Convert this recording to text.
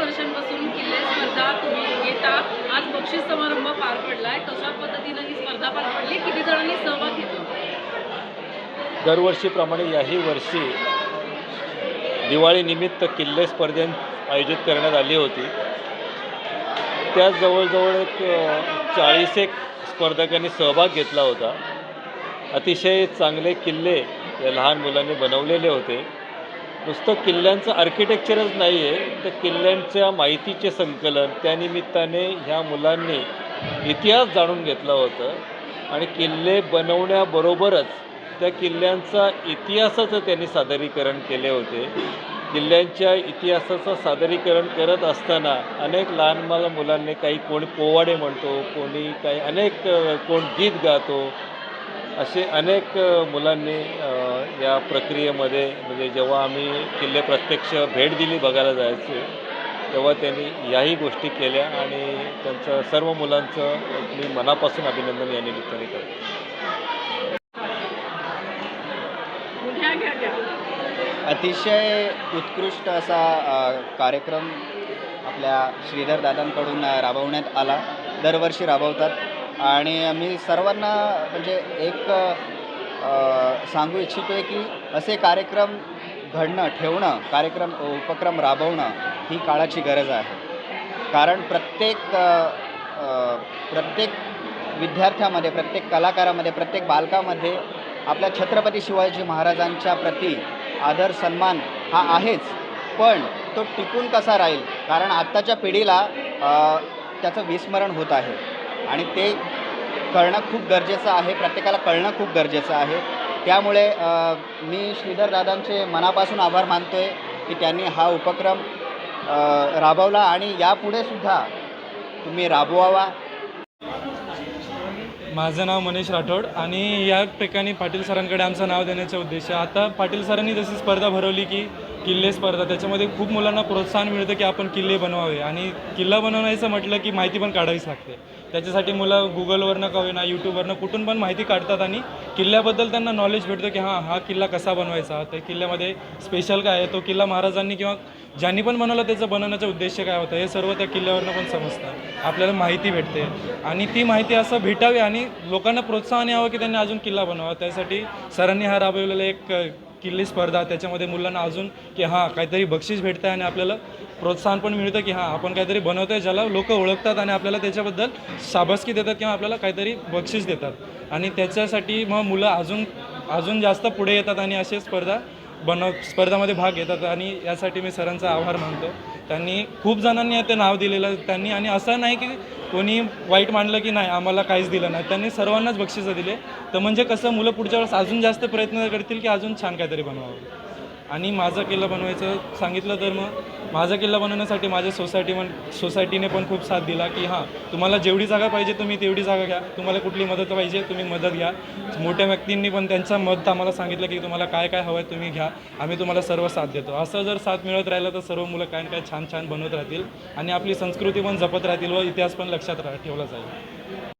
वर्षांपासून किल्ले स्पर्धा तुम्ही येता आज बक्षीस समारंभ पार पडला आहे कशा पद्धतीनं ही स्पर्धा पार पडली? किती जणांनी सहभाग घेतला? दरवर्षीप्रमाणे याही वर्षी दिवाळीनिमित्त किल्ले स्पर्धे आयोजित करण्यात आली होती. त्यात जवळजवळ एक चाळीस एक स्पर्धकांनी सहभाग घेतला होता. अतिशय चांगले किल्ले या लहान मुलांनी बनवलेले होते. नुसतं किल्ल्यांचं आर्किटेक्चरच नाही आहे तर किल्ल्यांच्या माहितीचे संकलन त्यानिमित्ताने ह्या मुलांनी इतिहास जाणून घेतला होतं. आणि किल्ले बनवण्याबरोबरच त्या किल्ल्यांचा इतिहासाचं त्यांनी सादरीकरण केले होते. किल्ल्यांच्या इतिहासाचं सादरीकरण करत असताना अनेक लहान मला मुलांनी काही कोणी पोवाडे म्हणतो कोणी काही अनेक कोण गीत गातो असे अनेक मुलांनी या प्रक्रियेमध्ये म्हणजे जेव्हा आम्ही किल्ले प्रत्यक्ष भेट दिली बघायला जायचे तेव्हा त्यांनी याही गोष्टी केल्या आणि त्यांचं सर्व मुलांचं मी मनापासून अभिनंदन या निमित्ताने करतो. अतिशय उत्कृष्ट असा कार्यक्रम आपल्या श्रीधर दादांकडून अ, राबवण्यात आला. दरवर्षी राबवतात. आणि मी सर्वांना म्हणजे एक सांगू इच्छितो आहे की असे कार्यक्रम घडणं ठेवणं कार्यक्रम उपक्रम राबवणं ही काळाची गरज आहे. कारण प्रत्येक प्रत्येक विद्यार्थ्यामध्ये प्रत्येक कलाकारामध्ये प्रत्येक बालकामध्ये आपल्या छत्रपती शिवाजी महाराजांच्या प्रती आदर सन्मान हा आहेच. पण तो टिकून कसा राहील? कारण आत्ताच्या पिढीला त्याचं विस्मरण होत आहे. आणि ते कळणं खूप गरजेचं आहे प्रत्येकाला कळणं खूप गरजेचं आहे. त्यामुळे मी श्रीधर दादांचे मनापासून आभार मानतो आहे की त्यांनी हा उपक्रम राबवला आणि यापुढे सुद्धा तुम्ही राबवावा. माझं नाव मनीष राठोड आणि या ठिकाणी पाटील सरांकडे आमचं नाव देण्याचा उद्देश आहे. आता पाटील सरांनी जशी स्पर्धा भरवली की किल्ले स्पर्धा त्याच्यामध्ये खूप मुलांना प्रोत्साहन मिळतं की आपण किल्ले बनवावे. आणि किल्ला बनवायचं म्हटलं की माहिती पण काढावीच लागते. त्याच्यासाठी मुलं गुगलवरनं का होईना यूट्यूबवरनं कुठून पण माहिती काढतात आणि किल्ल्याबद्दल त्यांना नॉलेज भेटतं की हां हा किल्ला कसा बनवायचा? त्या किल्ल्यामध्ये स्पेशल काय आहे? तो किल्ला महाराजांनी किंवा ज्यांनी पण बनवलं त्याचं बनवण्याचा उद्देश काय होता? हे सर्व त्या किल्ल्यावरनं पण समजतं. आपल्याला माहिती भेटते. आणि ती माहिती असं भेटावी आणि लोकांना प्रोत्साहन यावं की त्यांनी अजून किल्ला बनवावा. त्यासाठी सरांनी हा राबवलेला एक किल्ली स्पर्धा त्याच्यामध्ये मुलांना अजून की हां काहीतरी बक्षीस भेटतं आहे आणि आपल्याला प्रोत्साहन पण मिळतं की हां आपण काहीतरी बनवतो आहे ज्याला लोक ओळखतात आणि आपल्याला त्याच्याबद्दल शाबासकी देतात किंवा आपल्याला काहीतरी बक्षीस देतात. आणि त्याच्यासाठी मग मुलं अजून अजून जास्त पुढे येतात आणि असे स्पर्धा बनव स्पर्धामध्ये भाग घेतात. आणि यासाठी मी सरांचा आभार मानतो. त्यांनी खूप जणांनी ते नाव दिलेलं त्यांनी आणि असं नाही की कोणी वाईट मानलं की नाही आम्हाला काहीच दिलं नाही. त्यांनी सर्वांनाच बक्षिसं दिले. तर म्हणजे कसं मुलं पुढच्या वेळेस अजून जास्त प्रयत्न करतील की अजून छान काहीतरी बनवावं. आणि माझा किल्ला बनवायचं सांगितलं तर मग माझा किल्ला बनवण्यासाठी माझ्या सोसायटी पण सोसायटीने पण खूप साथ दिला की हां तुम्हाला जेवढी जागा पाहिजे तुम्ही तेवढी जागा घ्या. तुम्हाला कुठली मदत पाहिजे तुम्ही मदत घ्या. मोठ्या व्यक्तींनी पण त्यांचं मत आम्हाला सांगितलं की तुम्हाला काय काय हवं आहे तुम्ही घ्या. आम्ही तुम्हाला सर्व साथ देतो. असं जर साथ मिळत राहिलं तर सर्व मुलं काय ना काय छान छान बनवत राहतील आणि आपली संस्कृती पण जपत राहतील व इतिहास पण लक्षात रा ठेवला जाईल.